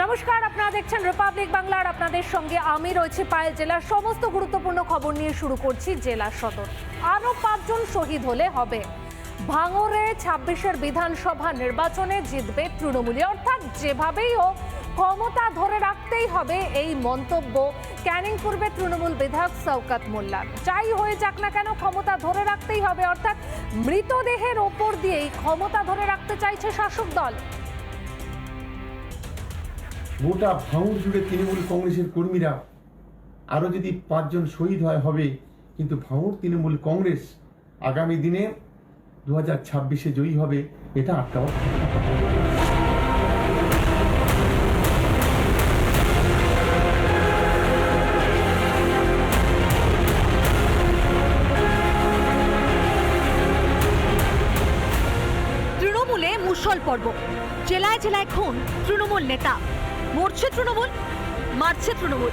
নমস্কার, আপনারা দেখছেন রিপাবলিক বাংলার আপনাদের সঙ্গে আমি রয়েছি পায়েল জেলার সমস্ত গুরুত্বপূর্ণ খবর নিয়ে শুরু করছি জেলা সদর। আরও পাঁচজন শহীদ হলে হবে। ভাঙরে ছাব্বিশের বিধানসভা নির্বাচনে জিতবে তৃণমূলী। অর্থাৎ যেভাবেই হোক, ক্ষমতা ধরে রাখতেই হবে এই মন্তব্য ক্যানিং পূর্বে তৃণমূল বিধায়ক শওকাত মোল্লার যাই হয়ে যাক না কেন, ক্ষমতা ধরে রাখতেই হবে। অর্থাৎ মৃতদেহের ওপর দিয়েই ক্ষমতা ধরে রাখতে চাইছে শাসক দল। গোটা ভাঙড় জুড়ে তৃণমূল কংগ্রেসের কর্মীরা আরও যদি পাঁচজন শহীদ হয়, হবে। কিন্তু ভাঙড় তৃণমূল কংগ্রেস আগামী দিনে দু হাজার ছাব্বিশে জয়ী হবে, এটা আটকাও। তৃণমূলে মুসল পর্ব। জেলায় জেলায় খুন তৃণমূল নেতা। মরছে তৃণমূল, মারছে তৃণমূল।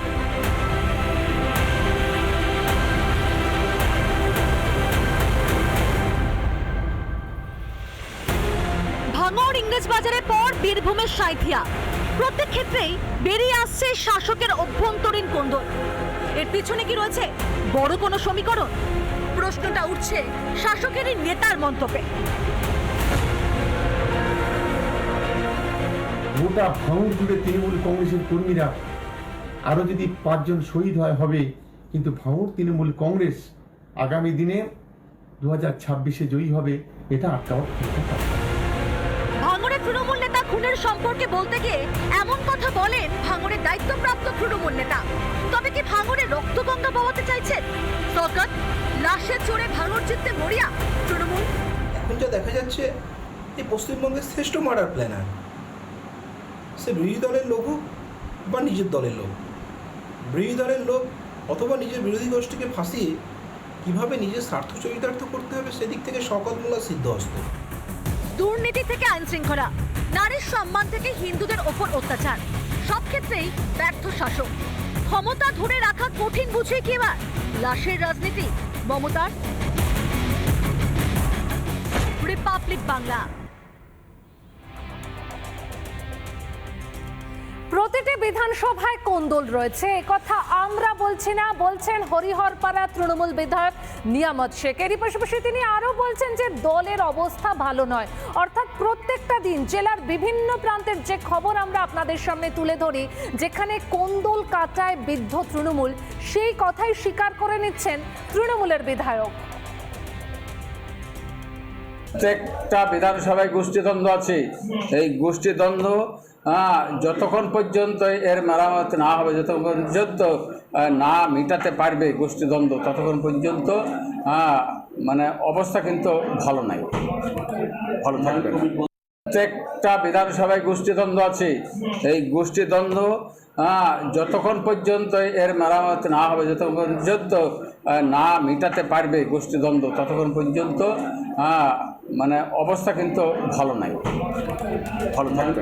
ভাঙড় ইংরেজ বাজারের পর বীরভূমের সাঁথিয়া প্রত্যেক ক্ষেত্রেই বেরিয়ে আসছে শাসকের অভ্যন্তরীণ কোন্দল। এর পিছনে কি রয়েছে বড় কোনো সমীকরণ? প্রশ্নটা উঠছে শাসকেরই নেতার মন্তব্যে। গোটা ভাঙড় জুড়ে তৃণমূল কংগ্রেসের কর্মীরা আরও যদি পাঁচজন শহীদ হয় হবে। কিন্তু ভাঙড় তৃণমূল কংগ্রেস আগামী দিনে দু হাজার ছাব্বিশে জয়ী হবে এটা আটকাও ভাঙড়ের তৃণমূল নেতা খুনের সম্পর্কে বলতে গিয়ে এমন কথা বলেন ভাঙড়ের দায়িত্বপ্রাপ্ত তৃণমূল নেতা। তবে কি ভাঙড়ে রক্তগঙ্গা বওয়াতে চাইছেন? সরকার লাশের চড়ে ভাঙড় জিততে মরিয়া তৃণমূল? এখন যা দেখা যাচ্ছে এই পশ্চিমবঙ্গের শ্রেষ্ঠ মার্ডার প্ল্যানার সে বিরোধী দলের লোক হোক বা নিজের দলের লোক। বিরোধী দলের লোক অথবা নিজের বিরোধী গোষ্ঠীকে ফাঁসিয়ে কীভাবে নিজের স্বার্থ চরিতার্থ করতে হবে সেদিক থেকে শকতমূলা সিদ্ধহস্ত দুর্নীতি থেকে আইন শৃঙ্খলা নারীর সম্মান থেকে হিন্দুদের ওপর অত্যাচার, সব ক্ষেত্রেই ব্যর্থ শাসক। ক্ষমতা ধরে রাখা কঠিন বুঝে কি এবার? লাশের রাজনীতি, মমতার? রিপাবলিক বাংলা প্রতিটি বিধানসভায় কোন্দল রয়েছে। একথা আমরা বলছি না, বলছেন হরিহরপাড়া তৃণমূল বিধায়ক নিয়ামত শেখ। এরই পাশাপাশি তিনি আরও বলছেন যে দলের অবস্থা ভালো নয়। অর্থাৎ প্রত্যেকটা দিন জেলার বিভিন্ন প্রান্তের যে খবর আমরা আপনাদের সামনে তুলে ধরি, যেখানে কোন্দল কাটায় বিদ্ধ তৃণমূল, সেই কথাই স্বীকার করে নিচ্ছেন তৃণমূলের বিধায়ক। প্রত্যেকটা বিধানসভায় গোষ্ঠীদ্বন্দ্ব আছে। এই গোষ্ঠীদ্বন্দ্ব আহ, যতক্ষণ পর্যন্ত এর মেরামত না হবে যতক্ষণ পর্যন্ত না মেটাতে পারবে গোষ্ঠীদ্বন্দ্ব ততক্ষণ পর্যন্ত মানে অবস্থা কিন্তু ভালো নাই। ভালো থাকবে। প্রত্যেকটা বিধানসভায় গোষ্ঠীদ্বন্দ্ব আছে। এই গোষ্ঠীদ্বন্দ্ব যতক্ষণ পর্যন্ত এর মেরামত না হবে যতক্ষণ পর্যন্ত না মেটাতে পারবে গোষ্ঠীদ্বন্দ্ব ততক্ষণ পর্যন্ত মানে অবস্থা কিন্তু ভালো নাই। ভালো থাকবে।